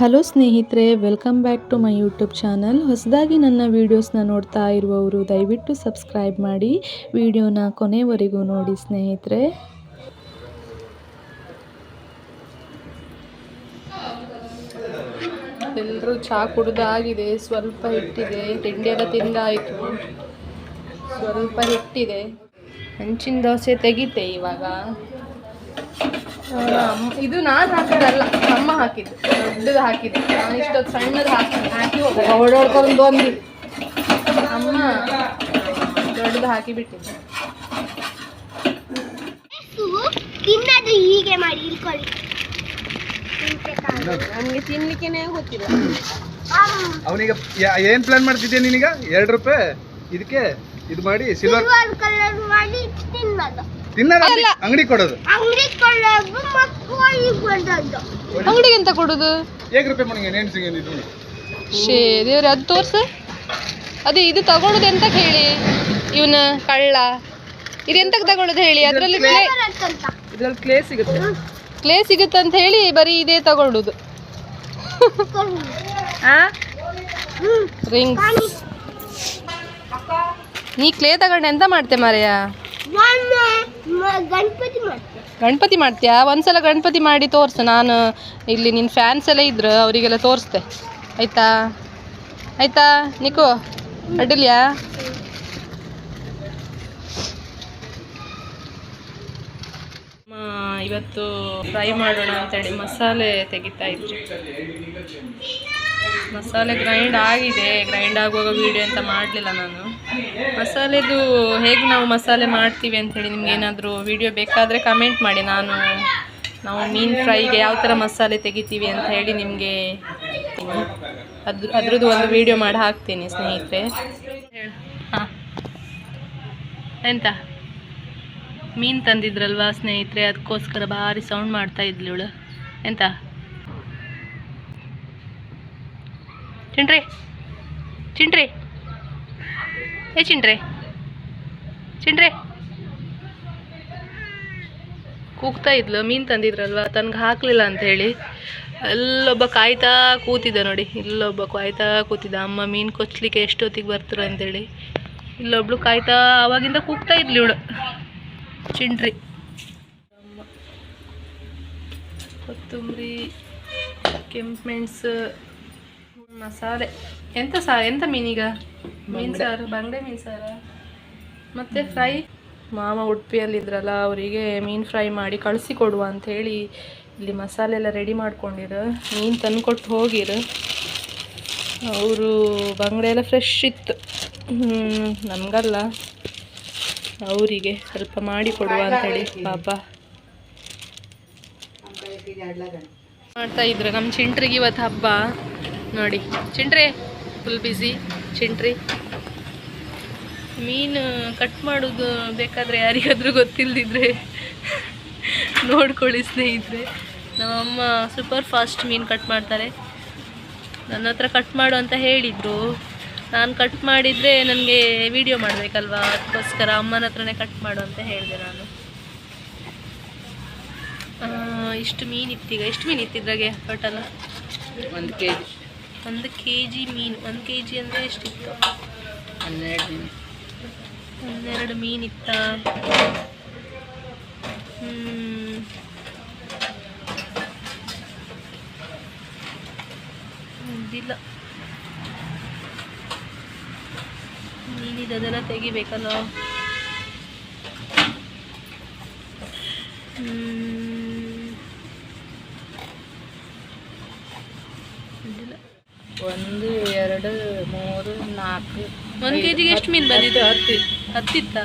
Hello ಸ್ನೇಹಿತರೆ welcome back to my YouTube channel ಹೊಸದಾಗಿ ನನ್ನ ವೀಡಿಯೋಸ್ನ ನೋಡ್ತಾ ಇರುವವರು, ದಯವಿಟ್ಟು ಸಬ್ಸ್ಕ್ರೈಬ್ ಮಾಡಿ ವಿಡಿಯೋನ ಕೊನೆವರೆಗೂ ನೋಡಿ ಸ್ನೇಹಿತರೆ. ಎಲ್ಲರೂ ಚಹಾ ಕುಡ್ದಾಗಿದೆ ಸ್ವಲ್ಪ ಹಿಟ್ಟಿದೆ, ತಿಂಡಿ ಎಲ್ಲ ತಿಂದಾಯಿತು. ಸ್ವಲ್ಪ ಹಿಟ್ಟಿದೆ. ಹಂಚಿನ ದೋಸೆ ತೆಗಿತೆ ಇವಾಗ. ಇದು ನಾನು ಹಾಕಿದಲ್ಲ ಅಮ್ಮ ಹಾಕಿದ್ದು. ದೊಡ್ಡದು ಹಾಕಿದ್ದು. ನಾನು ಇಷ್ಟೊತ್ತು ಸಣ್ಣದು ಹಾಕಿ ಹಾಕಿ ಓಡಾಡ್ಕೊಂಡು ಬಂದು ಅಮ್ಮ ದೊಡ್ಡದು ಹಾಕಿ ಬಿಟ್ಟಿದ್ದೆ. ತಿನ್ನದು ಹೀಗೆ ಮಾಡಿ ಇಲ್ಕೊಳ್ಳಿ ನನಗೆ ತಿನ್ಲಿಕ್ಕೆನೇ ಗೊತ್ತಿಲ್ಲ. ಅವನಿಗೆ ಏನ್ ಪ್ಲಾನ್ ಮಾಡ್ತಿದ್ಯಾ ನೀನೀಗ? ಎರಡು ರೂಪಾಯಿ? ಇದಕ್ಕೆ ಇದು ಮಾಡಿ ಸಿಲ್ವರ್ ಸಿಲ್ವರ್ ಕಲರ್ ಮಾಡಿ ತಿನ್ನೋದು ತಿನ್ನೋದು ಅಂಗಡಿ ಕೊಡೋದು. ಅಂಗಡಿಗೆ ಎಂತ ಕೊಡೋದು? ಏಕ್ ರೂಪಾಯಿ ಮನೆಗೆ ನೆನ್ಸಿಗೆ ಇದು? ಶೇ ದೇವ್ರೆ ಅದು ತೋರ್ಸು. ಅದೇ ಇದು ತಗೊಳ್ಳೋದು ಎಂತ ಹೇಳಿ? ಇವನ ಕಳ್ಳ. ಇದು ಎಂತಕ್ಕೆ ತಗೊಳ್ಳೋದು ಹೇಳಿ? ಅದರಲ್ಲಿ ಕ್ಲೇ ಅಂತ ಇದ್ರಲ್ಲಿ ಕ್ಲೇ ಸಿಗುತ್ತೆ. ಕ್ಲೇ ಸಿಗುತ್ತೆ ಅಂತ ಹೇಳಿ ಬರೀ ಇದೇ ತಗೊಳ್ಳೋದು. ರಿಂಗ್ ನೀ ಕ್ಲೇ ತಗೊಂಡೆ ಎಂತ ಮಾಡ್ತೆ ಮಾರಯ್ಯ? ಗಣಪತಿ ಗಣಪತಿ ಮಾಡ್ತೀಯಾ? ಒಂದ್ಸಲ ಗಣಪತಿ ಮಾಡಿ ತೋರಿಸು. ನಾನು ಇಲ್ಲಿ ನಿನ್ನ ಫ್ಯಾನ್ಸ್ ಎಲ್ಲ ಇದ್ರು, ಅವರಿಗೆಲ್ಲ ತೋರಿಸ್ತೆ. ಆಯ್ತಾ? ಆಯ್ತಾ? ನಿಕು, ಅಡ್ಡಿಲ್ಯಾ? ಇವತ್ತು ಫ್ರೈ ಮಾಡೋಣ ಅಂತೇಳಿ ಮಸಾಲೆ ತೆಗಿತಾ ಇದ್ರು. ಮಸಾಲೆ ಗ್ರೈಂಡ್ ಆಗಿದೆ. ಗ್ರೈಂಡ್ ಆಗುವಾಗ ವೀಡಿಯೋ ಅಂತ ಮಾಡಲಿಲ್ಲ ನಾನು. ಮಸಾಲೆದು ಹೇಗೆ ನಾವು ಮಸಾಲೆ ಮಾಡ್ತೀವಿ ಅಂಥೇಳಿ ನಿಮ್ಗೆ ಏನಾದರೂ ವೀಡಿಯೋ ಬೇಕಾದರೆ ಕಮೆಂಟ್ ಮಾಡಿ. ನಾನು, ನಾವು ಮೀನು ಫ್ರೈಗೆ ಯಾವ ಥರ ಮಸಾಲೆ ತೆಗಿತೀವಿ ಅಂತ ಹೇಳಿ ನಿಮಗೆ ಅದ್ರ ಅದ್ರದ್ದು ಒಂದು ವೀಡಿಯೋ ಮಾಡಿ ಹಾಕ್ತೀನಿ ಸ್ನೇಹಿತರೆ. ಹಾಂ. ಎಂತ? ಮೀನು ತಂದಿದ್ರಲ್ವಾ ಸ್ನೇಹಿತರೆ? ಅದಕ್ಕೋಸ್ಕರ ಭಾರಿ ಸೌಂಡ್ ಮಾಡ್ತಾ ಇದ್ಲು ಎಂತ? ಚಿಂಟ್ರಿ ಚಿಂಟ್ರಿ ಏ ಚಿಂಟ್ರೆ ಚಿಂಟ್ರೆ ಕೂಗ್ತಾ ಇದ್ಲು, ಮೀನು ತಂದಿದ್ರಲ್ವಾ, ತನಗೆ ಹಾಕಲಿಲ್ಲ ಅಂತ ಹೇಳಿ. ಅಲ್ಲೊಬ್ಬ ಕಾಯ್ತಾ ಕೂತಿದ್ದ ನೋಡಿ, ಇಲ್ಲೊಬ್ಬ ಕಾಯ್ತಾ ಕೂತಿದ್ದ, ಅಮ್ಮ ಮೀನು ಕೊಚ್ಲಿಕ್ಕೆ ಎಷ್ಟೊತ್ತಿಗೆ ಬರ್ತಾರೆ ಅಂತೇಳಿ ಇಲ್ಲೊಬ್ಳು ಕಾಯ್ತಾ ಅವಾಗಿಂದ ಕೂಗ್ತಾ ಇದ್ಲು ಇವಳು. ಚಿಂಟ್ರಿ ಅಮ್ಮ, ಕೊತ್ತಂಬರಿ, ಕೆಂಪು ಮೆಣಸು ಮಸಾಲೆ. ಎಂತ ಸಾರು ಎಂತ ಮೀನೀಗ? ಮೀನು ಸಾರು ಬಂಗಡೆ ಮೀನ್ ಸಾರ? ಮತ್ತೆ ಫ್ರೈ? ಮಾಮ ಉಡುಪಿಯಲ್ಲಿದ್ರಲ್ಲ ಅವರಿಗೆ ಮೀನು ಫ್ರೈ ಮಾಡಿ ಕಳಿಸಿ ಕೊಡುವ ಹೇಳಿ ಇಲ್ಲಿ ಮಸಾಲೆ ಎಲ್ಲ ರೆಡಿ ಮಾಡ್ಕೊಂಡಿರು. ಮೀನು ತಂದ್ಕೊಟ್ಟು ಹೋಗಿರು. ಅವರು ಬಂಗಡೆ ಎಲ್ಲ ಫ್ರೆಶ್ ಇತ್ತು. ನಮಗಲ್ಲ. ಅವರಿಗೆ ಸ್ವಲ್ಪ ಮಾಡಿ ಕೊಡುವ ಹೇಳಿ ಪಾಪ. ಮಾಡ್ತಾ ಇದ್ರು. ನಮ್ಮ ಚಿಂಟ್ರಿಗೆ ಇವತ್ತು ಹಬ್ಬ. ನೋಡಿ, ಚಿಂಟ್ರಿ ಫುಲ್ ಬ್ಯುಸಿ ಚಿಂಟ್ರಿ. ಮೀನು ಕಟ್ ಮಾಡೋದು ಬೇಕಾದರೆ ಯಾರಿಗಾದರೂ ಗೊತ್ತಿಲ್ಲದಿದ್ರೆ ನೋಡ್ಕೊಳ್ಳಿ ಸ್ನೇಹಿತರೆ. ನಮ್ಮಮ್ಮ ಸೂಪರ್ ಫಾಸ್ಟ್ ಮೀನು ಕಟ್ ಮಾಡ್ತಾರೆ. ನನ್ನ ಹತ್ರ ಕಟ್ ಮಾಡು ಅಂತ ಹೇಳಿದರು. ನಾನು ಕಟ್ ಮಾಡಿದರೆ ನನಗೆ ವಿಡಿಯೋ ಮಾಡಬೇಕಲ್ವಾ? ಅದಕ್ಕೋಸ್ಕರ ಅಮ್ಮನ ಹತ್ರನೇ ಕಟ್ ಮಾಡು ಅಂತ ಹೇಳಿದೆ ನಾನು. ಇಷ್ಟು ಮೀನು ಇತ್ತೀಗ. ಎಷ್ಟು ಮೀನು ಇತ್ತಿದ್ರಾಗೆ ಟೋಟಲ್ ಒಂದು ಕೆ ಜಿ ಒಂದು ಕೆ ಜಿ ಮೀನು ಒಂದು ಕೆ ಜಿ ಅಂದರೆ ಎಷ್ಟಿತ್ತು? ಹನ್ನೆರಡು ಒಂದೆರಡು ಮೀನಿತ್ತ. ಇದಿಲ್ಲ. ಮೀನಿದೆಲ್ಲ ತೆಗಿಬೇಕಲ್ಲ? ಹ್ಮ್. ಒಂದು ಎರಡು ಮೂರು ನಾಲ್ಕು ಒಂದು ಕೆ ಜಿಗೆ ಎಷ್ಟು ಮೀನು ಬಂದಿತ್ತು ಹತ್ತಿ. ಹತ್ತಿತ್ತ?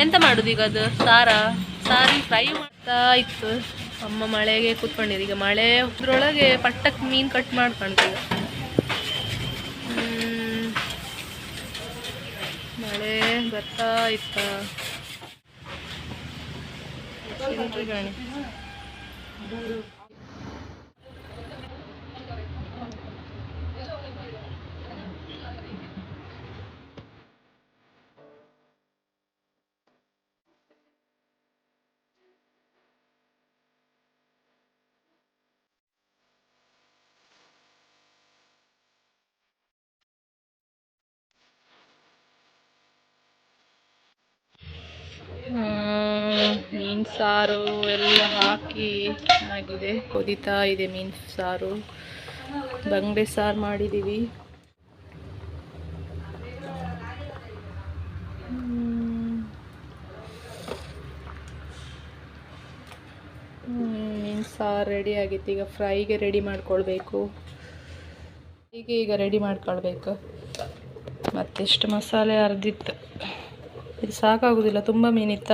ಎಂತ ಮಾಡುದು ಈಗ ಅದು? ಸಾರಾ? ಸಾರಿ ಫ್ರೈ ಮಾಡ್ತಾ ಇತ್ತು. ಅಮ್ಮ ಮಳೆಗೆ ಕೂತ್ಕೊಂಡಿದ್ದು ಈಗ ಮಳೆ ಹೊದ್ರೊಳಗೆ ಪಟ್ಟಕ್ಕೆ ಮೀನು ಕಟ್ ಮಾಡ್ಕೊಂತೀಗ ಹ್ಮ್. ಮಳೆ ಬರ್ತಾ ಇತ್ತ? ಗಾಣಿ? ಮೀನು ಸಾರು ಎಲ್ಲ ಹಾಕಿ ಆಗಿದೆ. ಕುದಿತಾ ಇದೆ ಮೀನು ಸಾರು. ಬಂಗಡೆ ಸಾರು ಮಾಡಿದ್ದೀವಿ. ಮೀನು ಸಾರು ರೆಡಿ ಆಗಿತ್ತು. ಈಗ ಫ್ರೈಗೆ ರೆಡಿ ಮಾಡ್ಕೊಳ್ಬೇಕು. ಹೀಗೆ ಈಗ ರೆಡಿ ಮಾಡ್ಕೊಳ್ಬೇಕು. ಮತ್ತೆಷ್ಟು ಮಸಾಲೆ ಅರ್ದಿತ್ತು. ಇದು ಸಾಕಾಗೋದಿಲ್ಲ, ತುಂಬ ಮೀನಿತ್ತ?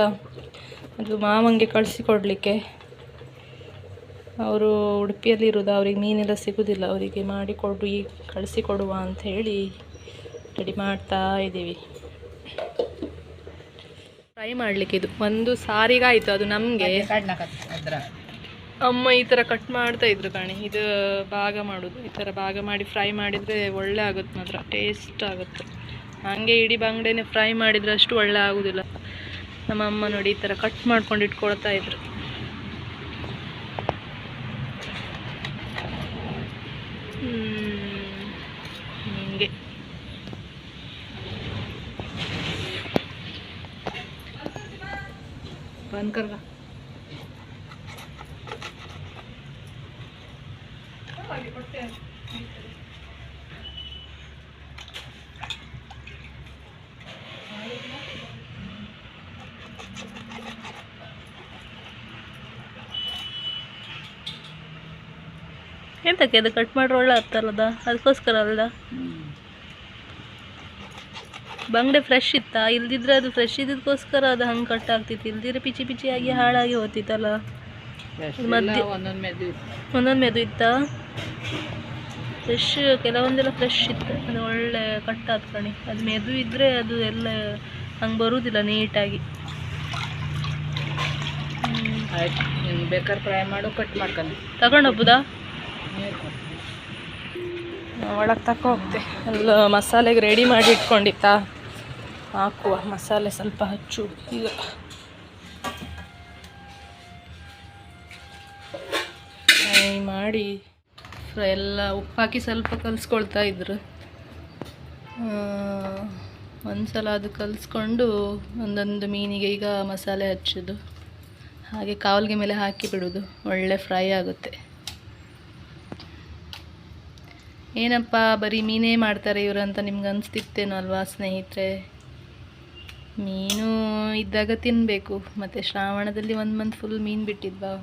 ಅದು ಮಾವಂಗೆ ಕಳಿಸಿಕೊಡಲಿಕ್ಕೆ. ಅವರು ಉಡುಪಿಯಲ್ಲಿರೋದು ಅವ್ರಿಗೆ ಮೀನೆಲ್ಲ ಸಿಗೋದಿಲ್ಲ. ಅವರಿಗೆ ಮಾಡಿಕೊಡು ಈಗ ಕಳಿಸಿಕೊಡುವ ಅಂತ ಹೇಳಿ ರೆಡಿ ಮಾಡ್ತಾ ಇದ್ದೀವಿ. ಫ್ರೈ ಮಾಡಲಿಕ್ಕೆ ಇದು. ಒಂದು ಸಾರಿಗಾಯಿತು ಅದು ನಮಗೆ. ಅಮ್ಮ ಈ ಥರ ಕಟ್ ಮಾಡ್ತಾ ಇದ್ರು ಕಾಣಿ. ಇದು ಭಾಗ ಮಾಡೋದು. ಈ ಥರ ಭಾಗ ಮಾಡಿ ಫ್ರೈ ಮಾಡಿದರೆ ಒಳ್ಳೆ ಆಗುತ್ತೆ ಮಾತ್ರ. ಟೇಸ್ಟ್ ಆಗುತ್ತೆ. ಹಾಗೆ ಇಡೀ ಬಂಗಡೆನೇ ಫ್ರೈ ಮಾಡಿದರೆ ಅಷ್ಟು ಒಳ್ಳೆ ಆಗೋದಿಲ್ಲ. ನಮ್ಮ ಅಮ್ಮ ನೋಡಿ ಈ ಥರ ಕಟ್ ಮಾಡ್ಕೊಂಡು ಇಟ್ಕೊಳ್ತಾ ಇದ್ರು. ಹಿಂಗೆ. ಬಂದ್ ಕರ್ಗ. ಎಂತಕ್ಕೆ ಅದು ಕಟ್ ಮಾಡ್ರೆ ಒಳ್ಳೆ ಆಗ್ತಲ್ಲದ ಅದಕ್ಕೋಸ್ಕರ ಅಲ್ಲ. ಬಂಗಡೆ ಫ್ರೆಶ್ ಇತ್ತಾ? ಇಲ್ದಿದ್ರೆ ಅದು ಫ್ರೆಶ್ ಇದ್ದಕ್ಕೋಸ್ಕರ ಅದು ಹಂಗೆ ಕಟ್ ಆಗ್ತಿತ್ತು. ಇಲ್ದಿದ್ರೆ ಪಿಚಿ ಪಿಚಿ ಆಗಿ ಹಾಳಾಗಿ ಹೋಗ್ತಿತ್ತಲ್ಲ ಮಧ್ಯ- ಒಂದೊಂದು ಮೆದು ಇತ್ತಾ. ಫ್ರೆಶ್ ಕೆಲವೊಂದೆಲ್ಲ ಫ್ರೆಶ್ ಇತ್ತು. ಅದು ಒಳ್ಳೆ ಕಟ್ ಕಣಿ. ಅದು ಮೆದು ಇದ್ದರೆ ಅದು ಎಲ್ಲ ಹಂಗೆ ಬರುವುದಿಲ್ಲ ನೀಟಾಗಿ ಬೇಕಾದ್ರೆ ಫ್ರೈ ಮಾಡು ಕಟ್ ಮಾಡ್ಕೊಂಡು ತಗೊಂಡೋಗ್ಬೋದಾ. ಒಳಗೆ ತಕ್ಕ ಹೋಗ್ತೆ. ಎಲ್ಲ ಮಸಾಲೆಗೆ ರೆಡಿ ಮಾಡಿ ಇಟ್ಕೊಂಡಿತ್ತಾ ಹಾಕುವ. ಮಸಾಲೆ ಸ್ವಲ್ಪ ಹಚ್ಚು. ಈಗ ಫ್ರೈ ಮಾಡಿ ಫ್ರೈ ಎಲ್ಲ ಉಪ್ಪಾಕಿ ಸ್ವಲ್ಪ ಕಲಿಸ್ಕೊಳ್ತಾ ಇದ್ರು. ಒಂದ್ಸಲ ಅದು ಕಲಿಸ್ಕೊಂಡು ಒಂದೊಂದು ಮೀನಿಗೆ ಈಗ ಮಸಾಲೆ ಹಚ್ಚೋದು. ಹಾಗೆ ಕಾವಲಿಗೆ ಮೇಲೆ ಹಾಕಿ ಬಿಡೋದು. ಒಳ್ಳೆ ಫ್ರೈ ಆಗುತ್ತೆ. ಏನಪ್ಪ ಬರೀ ಮೀನೇ ಮಾಡ್ತಾರೆ ಇವರು ಅಂತ ನಿಮ್ಗೆ ಅನಿಸ್ತಿತ್ತೇನೋ ಅಲ್ವಾ ಸ್ನೇಹಿತರೆ? ಮೀನು ಇದ್ದಾಗ ತಿನ್ನಬೇಕು ಮತ್ತು ಶ್ರಾವಣದಲ್ಲಿ ಒಂದು ಮಂತ್ ಫುಲ್ ಮೀನು ಬಿಟ್ಟಿದ್ವಾ?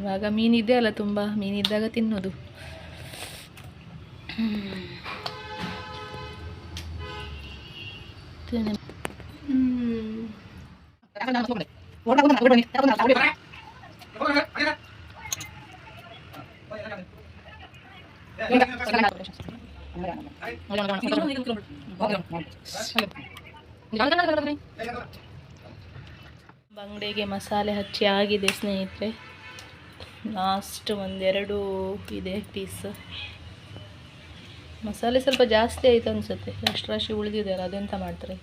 ಇವಾಗ ಮೀನಿದೆ ಅಲ್ಲ ತುಂಬ ಮೀನಿದ್ದಾಗ ತಿನ್ನೋದು. ತಿನ್ನಿ. ಬಂಗಡೆಗೆ ಮಸಾಲೆ ಹಚ್ಚಿ ಆಗಿದೆ ಸ್ನೇಹಿತರೆ. ಲಾಸ್ಟ್ ಒಂದೆರಡು ಇದೆ ಪೀಸ್ ಮಸಾಲೆ ಸ್ವಲ್ಪ ಜಾಸ್ತಿ ಆಯ್ತು ಅನ್ಸುತ್ತೆ. ಅಷ್ಟು ರಾಶಿ ಉಳಿದಿದೆ ಅದೆಂತ ಮಾಡ್ತಾರೆ?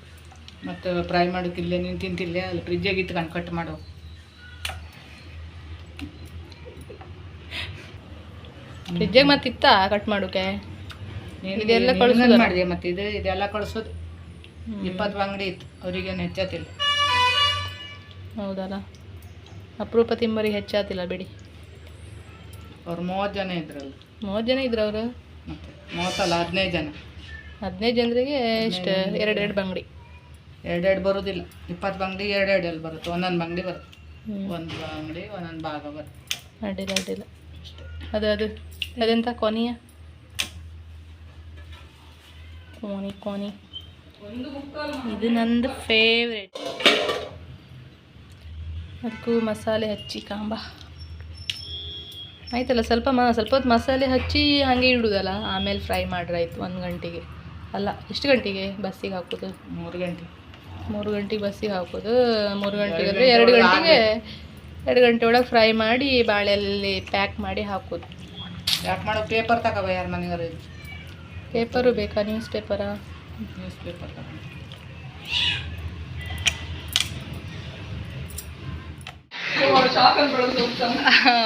ಮತ್ತೆ ಫ್ರೈ ಮಾಡೋಕ್ಕಿಲ್ಲ, ನೀನು ತಿಂತಿಲ್ಲ, ಅಲ್ಲಿ ಫ್ರಿಜ್ಜಾಗಿ ಕಣ್ ಕಟ್ ಮಾಡು. ಫ್ರಿಜ್ಜಿಗೆ ಮತ್ತಿತ್ತಾ ಕಟ್ ಮಾಡೋಕೆ? ಇದೆಲ್ಲ ಕಳ್ಸೋದು? ಮಾಡಿದೆ ಮತ್ತು ಇದು ಇದೆಲ್ಲ ಕಳ್ಸೋದು. ಇಪ್ಪತ್ತು ಅಂಗಡಿ ಇತ್ತು. ಅವರಿಗೇನು ಹೆಚ್ಚಾತಿಲ್ಲ. ಹೌದಲ್ಲ? ಅಪರೂಪ ತಿಂಬರಿಗೆ ಹೆಚ್ಚಾತಿಲ್ಲ ಬಿಡಿ. ಅವ್ರು ಮೂವತ್ತು ಜನ ಇದ್ರಲ್ಲ. ಮೂವತ್ತು ಜನ ಇದ್ರು ಅವರು? ಮತ್ತೆ ಮೂವತ್ತಲ್ಲ ಹದಿನೈದು ಜನ. ಹದಿನೈದು ಜನರಿಗೆ ಎಷ್ಟು ಎರಡೆರಡು ಬಂಗಡಿ. ಎರಡೆರಡು ಬರೋದಿಲ್ಲ. ಇಪ್ಪತ್ತು ಬಂಗಡಿ ಎರಡೆರಡು ಎಲ್ಲಿ ಬರುತ್ತೆ. ಒಂದೊಂದು ಬಂಗಡಿ ಬರುತ್ತೆ. ಒಂದು ಬಂಗಡಿ ಒಂದೊಂದು ಭಾಗ ಬರುತ್ತೆ. ಅಡ್ಡಿಲ್ಲ ಅಡ್ಡಿಲ್ಲ. ಅಷ್ಟೇ. ಅದು ಅದು. ಅದೆಂತ ಕೊನೆಯ ಕೋನಿ ಕೋನಿ ಇದು ನಂದು ಫೇವ್ರೆಟ್ ಅದಕ್ಕೂ ಮಸಾಲೆ ಹಚ್ಚಿ ಕಾಂಬ ಆಯ್ತಲ್ಲ ಸ್ವಲ್ಪ ಮ ಸ್ವಲ್ಪ ಹೊತ್ತು ಮಸಾಲೆ ಹಚ್ಚಿ ಹಾಗೆ ಇಡುದಲ್ಲ ಆಮೇಲೆ ಫ್ರೈ ಮಾಡ್ರಾಯ್ತು ಒಂದು ಗಂಟೆಗೆ. ಅಲ್ಲ ಎಷ್ಟು ಗಂಟೆಗೆ ಬಸ್ಸಿಗೆ ಹಾಕೋದು? ಮೂರು ಗಂಟೆ. ಮೂರು ಗಂಟೆಗೆ ಬಸ್ಸಿಗೆ ಹಾಕೋದು. ಮೂರು ಗಂಟೆಗೆ ಅಂದರೆ ಎರಡು ಗಂಟೆಗೆ ಎರಡು ಗಂಟೆ ಒಳಗೆ ಫ್ರೈ ಮಾಡಿ ಬಾಳೆಲ್ಲಿ ಪ್ಯಾಕ್ ಮಾಡಿ ಹಾಕೋದು. ಯಾಕೆ ಮಾಡೋ ಪೇಪರ್ ತಗೋಬ ಯಾರ ಮನೆಯವರು? ಪೇಪರು ಬೇಕಾ? ನ್ಯೂಸ್ ಪೇಪರಾ ನ್ಯೂಸ್ ಪೇಪರ್ ತಗೋ.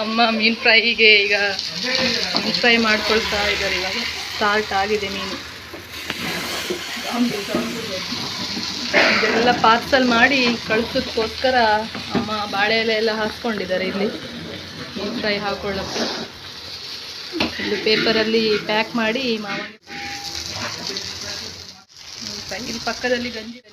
ಅಮ್ಮ ಮೀನು ಫ್ರೈಗೆ ಈಗ ಮೀನು ಫ್ರೈ ಮಾಡ್ಕೊಳ್ತಾ ಇದ್ದಾರೆ ಇವಾಗ. ಸ್ಟಾರ್ಟ್ ಆಗಿದೆ ಮೀನು. ಇದೆಲ್ಲ ಪಾರ್ಸಲ್ ಮಾಡಿ ಕಳಿಸೋದಕ್ಕೋಸ್ಕರ ಅಮ್ಮ ಬಾಳೆ ಎಲೆ ಎಲ್ಲ ಹಾಕ್ಕೊಂಡಿದ್ದಾರೆ ಇಲ್ಲಿ. ಮೀನು ಫ್ರೈ ಹಾಕೊಳ್ಳೋಕ್ಕೆ ಇಲ್ಲಿ ಪೇಪರಲ್ಲಿ ಪ್ಯಾಕ್ ಮಾಡಿ ಮಾವ ಇಲ್ಲಿ ಪಕ್ಕದಲ್ಲಿ ಗಂಜಿ ಇದೆ.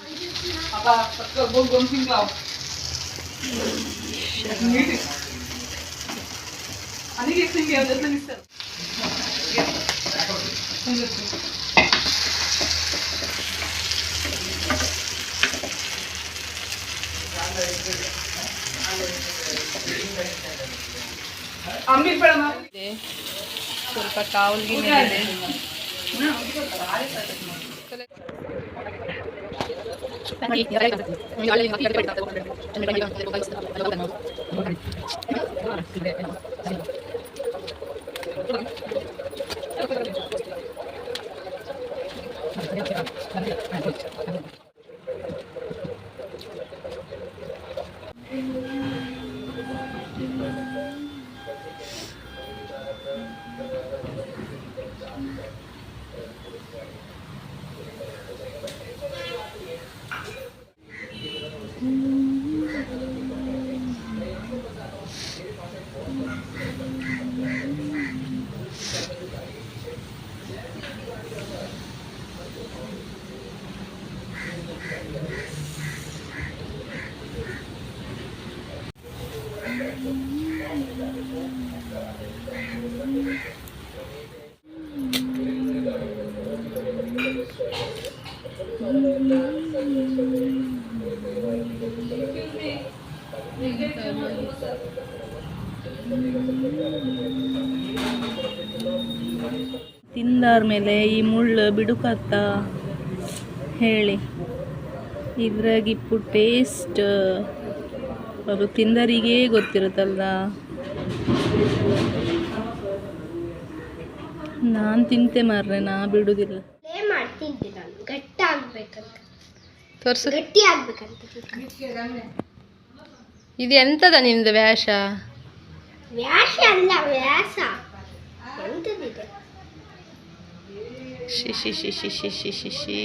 ಸ್ವಲ್ಪ ಕಾವಲ್ಗಿ ಇದೆ. ತಿಂದಾದ್ಮೇಲೆ ಈ ಮುಳ್ಳು ಬಿಡುಕತ್ತ? ಹೇಳಿ. ಇದ್ರಾಗಿಪ್ಪು ಟೇಸ್ಟ್ ಅದು ತಿಂದರಿಗೆ ಗೊತ್ತಿರುತ್ತಲ್ಲ ನಾನು ತಿಂತೆ ಮಾರ್ರೆ, ನಾ ಮಾಡ್ತಿದ್ದೆ ನಾನು ಗಟ್ಟಿ ಆಗ್ಬೇಕಂತ ತೋರ್ಸು. ಗಟ್ಟಿ ಆಗ್ಬೇಕಂತ ಇದು ಎಂತದ ನಿಮ್ದು ವ್ಯಾಸ? ವ್ಯಾಸ ಅಲ್ಲ ವ್ಯಾಸ. ಎಂತದಿದೆ? ಶಿ ಶಿ ಶಿ ಶಿ ಶಿ ಶಿ ಶಿ ಶಿ.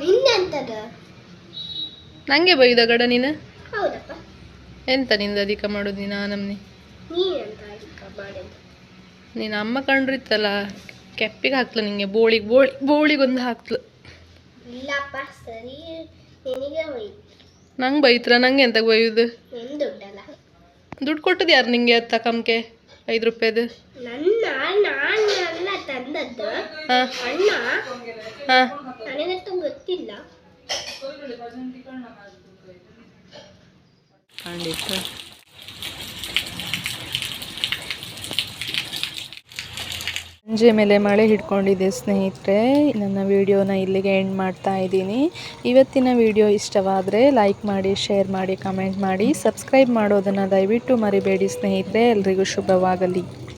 ನಿಂದೆಂತದ? ನಂಗೆ ಬೈದ ಗಡ ನೀನು? ಹೌದಪ್ಪ. ಎಂತ ನಿಂದ ಅಧಿಕ ಮಾಡುದು ನೀನು ನಮ್ಮ ನಮ್ನಿ? ನೀನೆಂತ ಅದಕ್ಕೆ ಮಾಡಿದ್ದು ನೀನು ಅಮ್ಮ ಕಂಡ್ರಿತ್ತಲ್ಲ ಕೆಪ್ಪಿಗೆ ಹಾಕ್ಲು ನಿಂಗೆ ಬೋಳಿಗೆ ಬೋಳಿ ಬೋಳಿಗೊಂದು ಹಾಕ್ಲು. ಇಲ್ಲಪ್ಪ ಸರಿ ನಿನಗೆ ನಂಗೆ ಬೈತ್ರ? ನಂಗೆ ಎಂತ ಬೈಯುದು? ದುಡ್ಡು ಕೊಟ್ಟದ್ದು ಯಾರು ನಿಂಗೆ ಅತ್ತ ಕಮ್ಕೆ ಐದು ರೂಪಾಯಿದು? ನನ್ನ ನಾನು ಅಲ್ಲ ತಂದದ್ದು ಹಾಂ. ಅಣ್ಣ. ಹಾಂ. ನನಗಂತೂ ಗೊತ್ತಿಲ್ಲ. ಖಂಡಿತ ಸಂಜೆ ಮೇಲೆ ಮಳೆ ಹಿಡ್ಕೊಂಡಿದೆ, ಸ್ನೇಹಿತರೆ. ನನ್ನ ವಿಡಿಯೋನ ಇಲ್ಲಿಗೆ ಎಂಡ್ ಮಾಡ್ತಾ ಇದ್ದೀನಿ. ಇವತ್ತಿನ ವಿಡಿಯೋ ಇಷ್ಟವಾದರೆ ಲೈಕ್ ಮಾಡಿ, ಶೇರ್ ಮಾಡಿ, ಕಮೆಂಟ್ ಮಾಡಿ, ಸಬ್ಸ್ಕ್ರೈಬ್ ಮಾಡೋದನ್ನು ದಯವಿಟ್ಟು ಮರಿಬೇಡಿ, ಸ್ನೇಹಿತರೆ. ಎಲ್ರಿಗೂ ಶುಭವಾಗಲಿ.